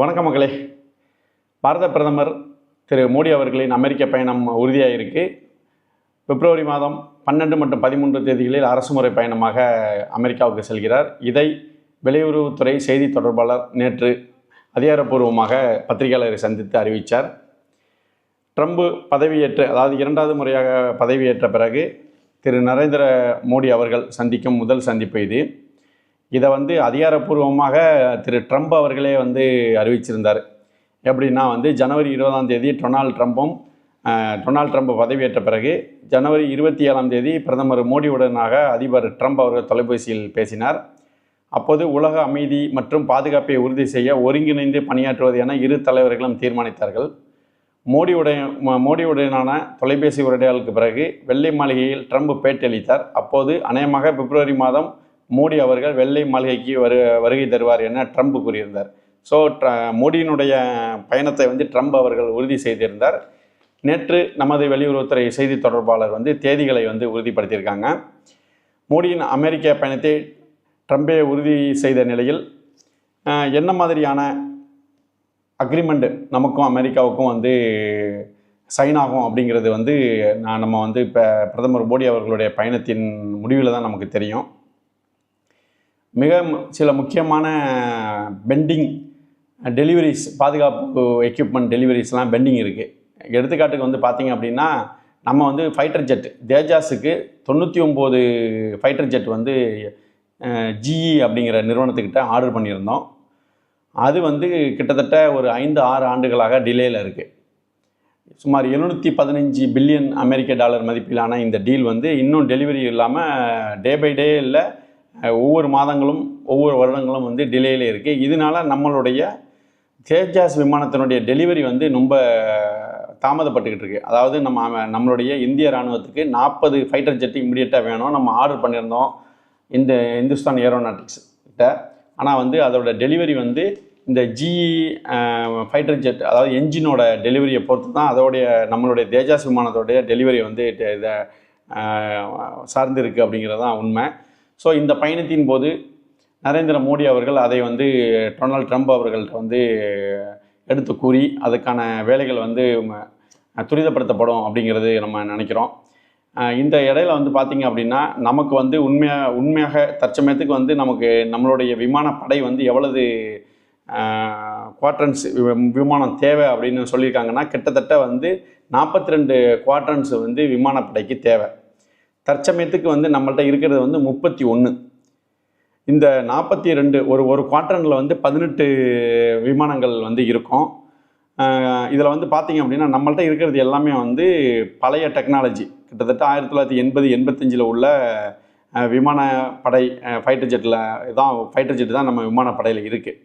வணக்கம் மக்களே. பாரத பிரதமர் திரு மோடி அவர்களின் அமெரிக்க பயணம் உறுதியாக இருக்கு பிப்ரவரி மாதம் பன்னெண்டு மற்றும் பதிமூன்று தேதிகளில் அரசுமுறை பயணமாக அமெரிக்காவுக்கு செல்கிறார். இதை வெளியுறவுத்துறை செய்தி தொடர்பாளர் நேற்று அதிகாரப்பூர்வமாக பத்திரிகையாளரை சந்தித்து அறிவித்தார் ட்ரம்ப் பதவியேற்று அதாவது இரண்டாவது முறையாக பதவியேற்ற பிறகு திரு நரேந்திர மோடி அவர்கள் சந்திக்கும் முதல் சந்திப்பு இது. இதை வந்து அதிகாரப்பூர்வமாக திரு ட்ரம்ப் அவர்களே வந்து அறிவிச்சிருந்தார். எப்படின்னா வந்து ஜனவரி இருபதாம் தேதி டொனால்ட் ட்ரம்ப்பும் டொனால்ட் ட்ரம்ப் பதவியேற்ற பிறகு ஜனவரி இருபத்தி ஏழாம் தேதி பிரதமர் மோடியுடனாக அதிபர் ட்ரம்ப் அவர்கள் தொலைபேசியில் பேசினார். அப்போது உலக அமைதி மற்றும் பாதுகாப்பை உறுதி செய்ய ஒருங்கிணைந்து பணியாற்றுவது என இரு தலைவர்களும் தீர்மானித்தார்கள். மோடியுடைய ம- மோடியுடனான தொலைபேசி உரையாடலுக்கு பிறகு வெள்ளை மாளிகையில் ட்ரம்ப் பேட்டியளித்தார் அப்போது அநேகமாக பிப்ரவரி மாதம் மோடி அவர்கள் வெள்ளை மாளிகைக்கு வரு வருகை தருவார் என ட்ரம்ப் கூறியிருந்தார். ஸோ ட்ர மோடியினுடைய பயணத்தை வந்து ட்ரம்ப் அவர்கள் உறுதி செய்திருந்தார். நேற்று நமது வெளியுறவுத்துறை செய்தி தொடர்பாளர் வந்து தேதிகளை வந்து உறுதிப்படுத்தியிருக்காங்க. மோடியின் அமெரிக்க பயணத்தை ட்ரம்பே உறுதி செய்த நிலையில் என்ன மாதிரியான அக்ரிமெண்ட் நமக்கும் அமெரிக்காவுக்கும் வந்து சைன் ஆகும் அப்படிங்கிறது வந்து நான் நம்ம வந்து இப்போ பிரதமர் மோடி அவர்களுடைய பயணத்தின் முடிவில் தான் நமக்கு தெரியும். மிக சில முக்கியமான பெண்டிங் டெலிவரிஸ் பாதுகாப்பு எக்யூப்மெண்ட் டெலிவரிஸ்லாம் பெண்டிங் இருக்குது எடுத்துக்காட்டுக்கு வந்து பார்த்திங்க அப்படின்னா நம்ம வந்து ஃபைட்டர் ஜெட் தேஜாஸுக்கு தொண்ணூற்றி ஒம்பது ஃபைட்டர் ஜெட் வந்து ஜிஇ அப்படிங்கிற நிறுவனத்துக்கிட்ட ஆர்டர் பண்ணியிருந்தோம். அது வந்து கிட்டத்தட்ட ஒரு ஐந்து ஆறு ஆண்டுகளாக டிலேயில் இருக்குது சுமார் எழுநூற்றி பதினஞ்சு பில்லியன் அமெரிக்க டாலர் மதிப்பிலான இந்த டீல் வந்து இன்னும் டெலிவரி இல்லாமல் டே பை டே இல்லை ஒவ்வொரு மாதங்களும் ஒவ்வொரு வருடங்களும் வந்து டிலேயில் இருக்குது இதனால நம்மளுடைய தேஜாஸ் விமானத்தினுடைய டெலிவரி வந்து ரொம்ப தாமதப்பட்டுக்கிட்டு இருக்கு. அதாவது நம்ம நம்மளுடைய இந்திய இராணுவத்துக்கு நாற்பது ஃபைட்டர் ஜெட் இம்மிடியட்டாக வேணும். நம்ம ஆர்டர் பண்ணியிருந்தோம் இந்த இந்துஸ்தான் ஏரோநாட்டிக்ஸ் கிட்ட. ஆனால் வந்து அதோட டெலிவரி வந்து இந்த ஜி ஃபைட்டர் ஜெட் அதாவது என்ஜினோட டெலிவரியை பொறுத்து தான் அதோடைய நம்மளுடைய தேஜாஸ் விமானத்தோடைய டெலிவரி வந்து இதை சார்ந்திருக்கு அப்படிங்கிறது தான் உண்மை. ஸோ இந்த பயணத்தின் போது நரேந்திர மோடி அவர்கள் அதை வந்து டொனால்ட் ட்ரம்ப் அவர்கள்ட்ட வந்து எடுத்து கூறி அதுக்கான வேலைகள் வந்து ம- துரிதப்படுத்தப்படும் அப்படிங்கிறது நம்ம நினைக்கிறோம். இந்த இடையில வந்து பார்த்தீங்க அப்படின்னா நமக்கு வந்து உண்மையாக உண்மையாக தற்சமயத்துக்கு வந்து நமக்கு நம்மளுடைய விமானப்படை வந்து எவ்வளவு குவாட்ரன்ஸ் விமானம் தேவை அப்படின்னு சொல்லியிருக்காங்கன்னா கிட்டத்தட்ட வந்து நாற்பத்தி ரெண்டு குவாட்ரன்ஸ் வந்து விமானப்படைக்கு தேவை. தற்சமயத்துக்கு வந்து நம்மள்ட்ட இருக்கிறது வந்து முப்பத்தி ஒன்று இந்த நாற்பத்தி ரெண்டு ஒரு ஒரு குவார்டர்னில் வந்து பதினெட்டு விமானங்கள் வந்து இருக்கும். இதில் வந்து பார்த்தீங்க அப்படின்னா நம்மள்ட்ட இருக்கிறது எல்லாமே வந்து பழைய டெக்னாலஜி. கிட்டத்தட்ட ஆயிரத்தி தொள்ளாயிரத்தி எண்பது எண்பத்தஞ்சில் உள்ள விமானப்படை ஃபைட்டர் ஜெட்டில் தான் ஃபைட்டர் ஜெட் தான் நம்ம விமானப்படையில் இருக்குது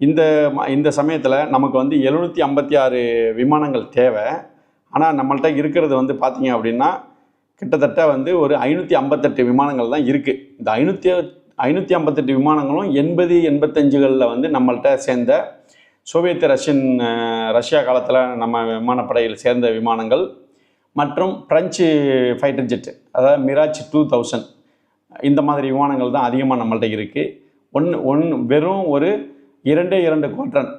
இந்த ம- இந்த சமயத்தில் நமக்கு வந்து எழுநூற்றி ஐம்பத்தி ஆறு விமானங்கள் தேவை. ஆனால் நம்மள்ட்ட இருக்கிறது வந்து பார்த்தீங்க அப்படின்னா கிட்டத்தட்ட வந்து ஒரு ஐநூற்றி ஐம்பத்தெட்டு விமானங்கள் தான் இருக்குது இந்த ஐநூற்றி ஐநூற்றி ஐம்பத்தெட்டு விமானங்களும் எண்பது எண்பத்தஞ்சுகளில் வந்து நம்மள்ட்ட சேர்ந்த சோவியத் ரஷ்யன் ரஷ்யா காலத்தில் நம்ம விமானப்படையில் சேர்ந்த விமானங்கள் மற்றும் பிரெஞ்சு ஃபைட்டர் ஜெட் அதாவது மிராஜ் டூ தௌசண்ட். இந்த மாதிரி விமானங்கள் தான் அதிகமாக நம்மள்ட்ட இருக்குது ஒன்று ஒன்று வெறும் ஒரு இரண்டே இரண்டு குவாட்ரன்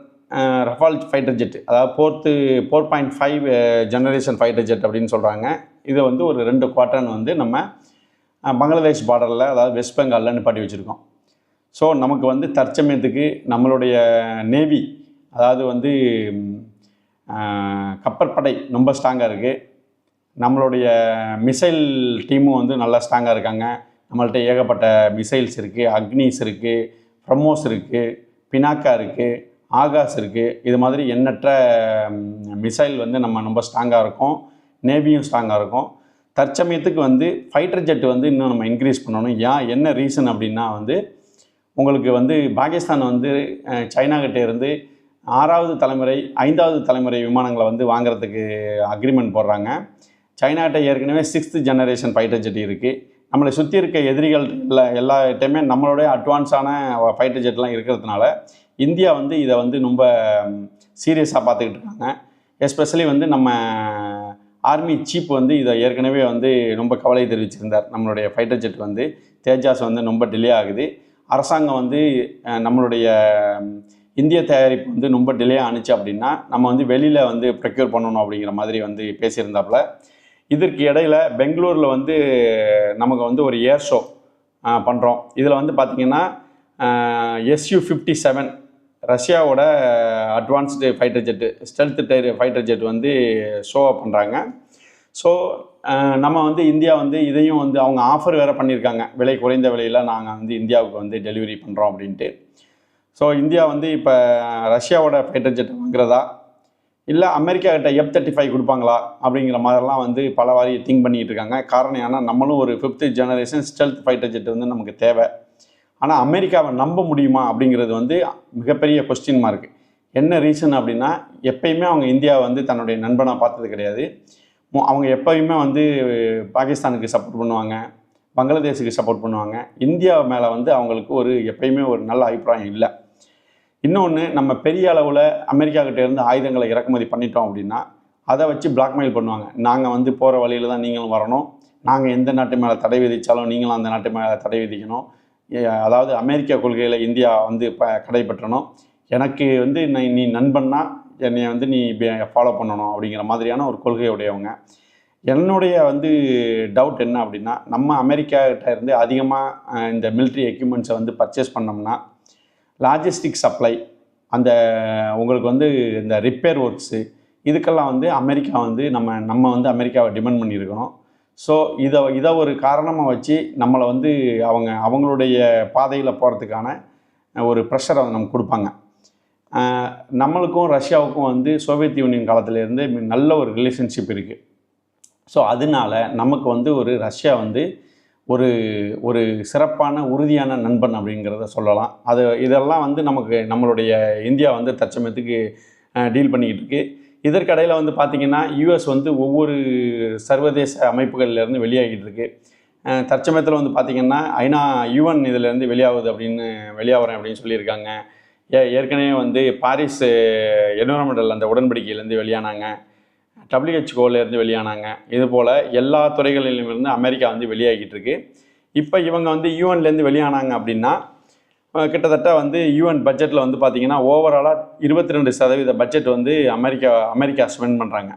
ரஃபால் ஃபைட்டர் ஜெட் அதாவது fourth four point five generation fighter jet அப்படின்னு சொல்கிறாங்க இதை வந்து ஒரு ரெண்டு குவாட்ரன் வந்து நம்ம பங்களாதேஷ் பார்டரில் அதாவது வெஸ்ட் பெங்காலில் நிப்பாட்டி வச்சுருக்கோம். ஸோ நமக்கு வந்து தற்சமயத்துக்கு நம்மளுடைய நேவி அதாவது வந்து கப்பற்படை ரொம்ப ஸ்ட்ராங்காக இருக்குது நம்மளுடைய மிசைல் டீமும் வந்து நல்லா ஸ்ட்ராங்காக இருக்காங்க. நம்மள்ட்ட ஏகப்பட்ட மிசைல்ஸ் இருக்குது அக்னிஸ் இருக்குது ப்ரமோஸ் இருக்குது பினாக்கா இருக்குது ஆகாஸ் இருக்குது இது மாதிரி எண்ணற்ற மிசைல் வந்து நம்ம ரொம்ப ஸ்ட்ராங்காக இருக்கும். நேவியும் ஸ்ட்ராங்காக இருக்கும். தற்சமயத்துக்கு வந்து ஃபைட்டர் ஜெட் வந்து இன்னும் நம்ம இன்க்ரீஸ் பண்ணணும். ஏன்? என்ன ரீசன் அப்படின்னா வந்து உங்களுக்கு வந்து பாகிஸ்தான் வந்து சைனாகிட்ட இருந்து ஆறாவது தலைமுறை ஐந்தாவது தலைமுறை விமானங்களை வந்து வாங்குறதுக்கு அக்ரிமெண்ட் போடுறாங்க. சைனாகிட்ட ஏற்கனவே சிக்ஸ்த்து ஜெனரேஷன் ஃபைட்டர் ஜெட் இருக்குது நம்மளை சுற்றி இருக்க எதிரிகள் எல்லா எல்லாட்டையுமே நம்மளுடைய அட்வான்ஸான ஃபைட்டர் ஜெட்லாம் இருக்கிறதுனால இந்தியா வந்து இதை வந்து ரொம்ப சீரியஸாக பார்த்துக்கிட்டு இருக்காங்க. எஸ்பெஷலி வந்து நம்ம ஆர்மி சீப் வந்து இதை ஏற்கனவே வந்து ரொம்ப கவலை தெரிவிச்சிருந்தார். நம்மளுடைய ஃபைட்டர் ஜெட் வந்து தேஜாஸ் வந்து ரொம்ப டிலே ஆகுது. அரசாங்கம் வந்து நம்மளுடைய இந்திய தயாரிப்பு வந்து ரொம்ப டிலே ஆணுச்சு அப்படின்னா நம்ம வந்து வெளியில் வந்து ப்ரொக்யூர் பண்ணணும் அப்படிங்கிற மாதிரி வந்து பேசியிருந்தாப்புல. இதற்கு இடையில பெங்களூரில் வந்து நமக்கு வந்து ஒரு ஏர் ஷோ பண்ணுறோம் இதில் வந்து பார்த்திங்கன்னா எஸ்யூ ஃபிஃப்டி செவன் ரஷ்யாவோட அட்வான்ஸ்டு ஃபைட்டர் ஜெட்டு ஸ்டெல்த் டை ஃபைட்டர் ஜெட் வந்து ஷோ பண்ணுறாங்க ஸோ நம்ம வந்து இந்தியா வந்து இதையும் வந்து அவங்க ஆஃபர் வேறு பண்ணியிருக்காங்க. விலை குறைந்த விலையில் நாங்கள் வந்து இந்தியாவுக்கு வந்து டெலிவரி பண்ணுறோம் அப்படின்ட்டு. ஸோ இந்தியா வந்து இப்போ ரஷ்யாவோட ஃபைட்டர் ஜெட் வாங்குறதா? இல்லை அமெரிக்கா கிட்ட எஃப் தேர்ட்டி ஃபைவ் கொடுப்பாங்களா? அப்படிங்கிற மாதிரிலாம் வந்து பல வாரி திங்க் பண்ணிகிட்டு இருக்காங்க. காரணம் ஏன்னா நம்மளும் ஒரு fifth generation stealth fighter jet வந்து நமக்கு தேவை. ஆனால் அமெரிக்காவை நம்ப முடியுமா அப்படிங்கிறது வந்து மிகப்பெரிய கொஸ்டின் மார்க் என்ன ரீசன் அப்படின்னா எப்பயுமே அவங்க இந்தியாவை வந்து தன்னுடைய நண்பனாக பார்த்தது கிடையாது. அவங்க எப்பயுமே வந்து பாகிஸ்தானுக்கு சப்போர்ட் பண்ணுவாங்க பங்களாதேஷுக்கு சப்போர்ட் பண்ணுவாங்க. இந்தியா மேலே வந்து அவங்களுக்கு ஒரு எப்பயுமே ஒரு நல்ல அபிப்பிராயம் இல்லை. இன்னொன்று நம்ம பெரிய அளவில் அமெரிக்காக்கிட்டேருந்து இருந்து ஆயுதங்களை இறக்குமதி பண்ணிட்டோம் அப்படின்னா அதை வச்சு பிளாக்மெயில் பண்ணுவாங்க. நாங்கள் வந்து போகிற வழியில் தான் நீங்களும் வரணும். நாங்கள் எந்த நாட்டு மேலே தடை விதித்தாலும் நீங்களும் அந்த நாட்டு மேலே தடை விதிக்கணும். அதாவது அமெரிக்க கொள்கையில் இந்தியா வந்து ப கடைபற்றணும். எனக்கு வந்து நீ நீ நண்பன்னா என்னை வந்து நீ ஃபாலோ பண்ணணும் அப்படிங்கிற மாதிரியான ஒரு கொள்கையுடையவங்க என்னுடைய வந்து டவுட் என்ன அப்படின்னா நம்ம அமெரிக்கா கிட்ட இருந்து அதிகமாக இந்த மிலிட்ரி எக்யூப்மெண்ட்ஸை வந்து பர்ச்சேஸ் பண்ணோம்னா லாஜிஸ்டிக் சப்ளை அந்த உங்களுக்கு வந்து இந்த ரிப்பேர் ஒர்க்ஸு இதுக்கெல்லாம் வந்து அமெரிக்கா வந்து நம்ம நம்ம வந்து அமெரிக்காவை டிபெண்ட் பண்ணியிருக்கிறோம் ஸோ இதை இதை ஒரு காரணமாக வச்சு நம்மளை வந்து அவங்க அவங்களுடைய பாதையில் போகிறதுக்கான ஒரு ப்ரெஷரை நமக்கு கொடுப்பாங்க. நம்மளுக்கும் ரஷ்யாவுக்கும் வந்து சோவியத் யூனியன் காலத்திலேருந்து நல்ல ஒரு ரிலேஷன்ஷிப் இருக்குது ஸோ அதனால நமக்கு வந்து ஒரு ரஷ்யா வந்து ஒரு ஒரு சிறப்பான உறுதியான நண்பன் அப்படிங்கிறத சொல்லலாம். அது இதெல்லாம் வந்து நமக்கு நம்மளுடைய இந்தியா வந்து தற்சமயத்துக்கு டீல் பண்ணிக்கிட்டு இருக்குது இதற்கடையில் வந்து பார்த்திங்கன்னா யூஎஸ் வந்து ஒவ்வொரு சர்வதேச அமைப்புகள்லேருந்து வெளியாகிட்டு இருக்கு. தற்சமயத்தில் வந்து பார்த்திங்கன்னா ஐநா யுஎன் இதிலேருந்து வெளியாகுது அப்படின்னு வெளியாகிறேன் அப்படின்னு சொல்லியிருக்காங்க. ஏ ஏற்கனவே வந்து பாரிஸ் என்விரான்மெண்டல் அந்த உடன்படிக்கையிலேருந்து வெளியானாங்க. டபிள்யூஹெச்ஓலேருந்து வெளியானாங்க. இது போல் எல்லா துறைகளிலும் இருந்து அமெரிக்கா வந்து வெளியாகிட்டு இருக்கு. இப்போ இவங்க வந்து யூஎன்லேருந்து வெளியானாங்க அப்படின்னா கிட்டத்தட்ட வந்து யூஎன் பட்ஜெட்டில் வந்து பார்த்திங்கன்னா ஓவராலாக இருபத்தி ரெண்டு சதவீத பட்ஜெட் வந்து அமெரிக்கா அமெரிக்கா ஸ்பெண்ட் பண்ணுறாங்க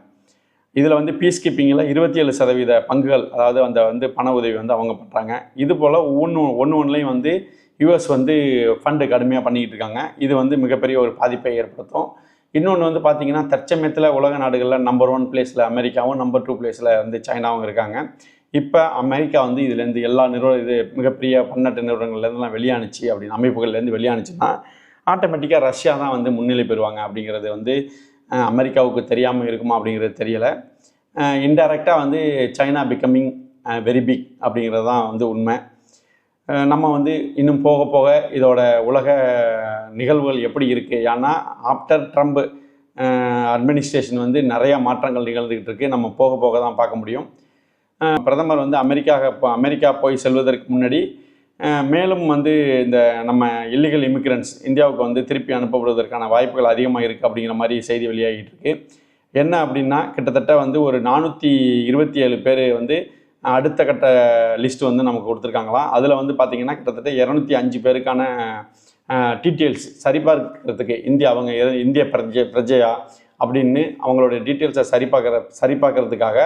இதில் வந்து பீஸ் கீப்பிங்கில் இருபத்தி ஏழு சதவீத பங்குகள் அதாவது அந்த வந்து பண உதவி வந்து அவங்க பண்ணுறாங்க இது போல் ஒன்று ஒன்று ஒன்றுலையும் வந்து யூஎஸ் வந்து ஃபண்டு கடுமையாக பண்ணிக்கிட்டு இருக்காங்க. இது வந்து மிகப்பெரிய ஒரு பாதிப்பை ஏற்படுத்தும். இன்னொன்று வந்து பார்த்தீங்கன்னா தற்சமயத்தில் உலக நாடுகளில் நம்பர் ஒன் பிளேஸில் அமெரிக்காவும் நம்பர் டூ பிளேஸில் வந்து சைனாவும் இருக்காங்க. இப்போ அமெரிக்கா வந்து இதுலேருந்து எல்லா நிறுவ இது மிகப்பெரிய பன்னாட்டு நிறுவனங்கள்லேருந்துலாம் வெளியானுச்சு அப்படின்னு அமைப்புகள்லேருந்து வெளியானுச்சுன்னா ஆட்டோமேட்டிக்காக ரஷ்யா தான் வந்து முன்னிலை பெறுவாங்க அப்படிங்கிறது வந்து அமெரிக்காவுக்கு தெரியாமல் இருக்குமா அப்படிங்கிறது தெரியலை. இன்டைரக்டாக வந்து சைனா பிகமிங் வெரி பிக் அப்படிங்கிறது தான் வந்து உண்மை. நம்ம வந்து இன்னும் போக போக இதோட உலக நிகழ்வுகள் எப்படி இருக்குது ஏன்னா ஆஃப்டர் ட்ரம்ப் அட்மினிஸ்ட்ரேஷன் வந்து நிறையா மாற்றங்கள் நிகழ்ந்துக்கிட்டு இருக்குது நம்ம போக போக தான் பார்க்க முடியும். பிரதமர் வந்து அமெரிக்காக அமெரிக்கா போய் செல்வதற்கு முன்னாடி மேலும் வந்து இந்த நம்ம இல்லீகல் இமிக்ரன்ஸ் இந்தியாவுக்கு வந்து திருப்பி அனுப்பப்படுவதற்கான வாய்ப்புகள் அதிகமாக இருக்குது அப்படிங்கிற மாதிரி செய்தி வெளியாகிட்டு இருக்கு. என்ன அப்படின்னா கிட்டத்தட்ட வந்து ஒரு நானூற்றி இருபத்தி ஏழு பேர் வந்து அடுத்த கட்ட லிஸ்ட் வந்து நமக்கு கொடுத்துருக்காங்களாம் அதில் வந்து பார்த்திங்கன்னா கிட்டத்தட்ட இரநூத்தி அஞ்சு பேருக்கான டீட்டெயில்ஸ் சரிபார்க்கறதுக்கு இந்தியா அவங்க இந்திய பிரஜை பிரஜையா அப்படின்னு அவங்களுடைய டீட்டெயில்ஸை சரிபார்க்குற சரிபார்க்கறதுக்காக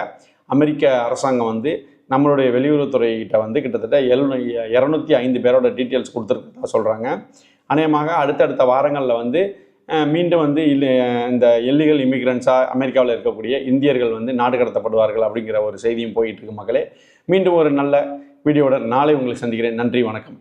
அமெரிக்க அரசாங்கம் வந்து நம்மளுடைய வெளியுறவுத்துறைகிட்ட வந்து கிட்டத்தட்ட எழுநூ இரநூத்தி ஐந்து பேரோட டீட்டெயில்ஸ் கொடுத்துருக்கதா சொல்கிறாங்க அநேகமாக அடுத்தடுத்த வாரங்களில் வந்து மீண்டும் வந்து இல்லை இந்த எல்லிகள் இமிக்ரன்ஸாக அமெரிக்காவில் இருக்கக்கூடிய இந்தியர்கள் வந்து நாடு கடத்தப்படுவார்கள் அப்படிங்கிற ஒரு செய்தியும் போயிட்டு இருக்கு மக்களே. மீண்டும் ஒரு நல்ல வீடியோட நாளை உங்களை சந்திக்கிறேன். நன்றி வணக்கம்.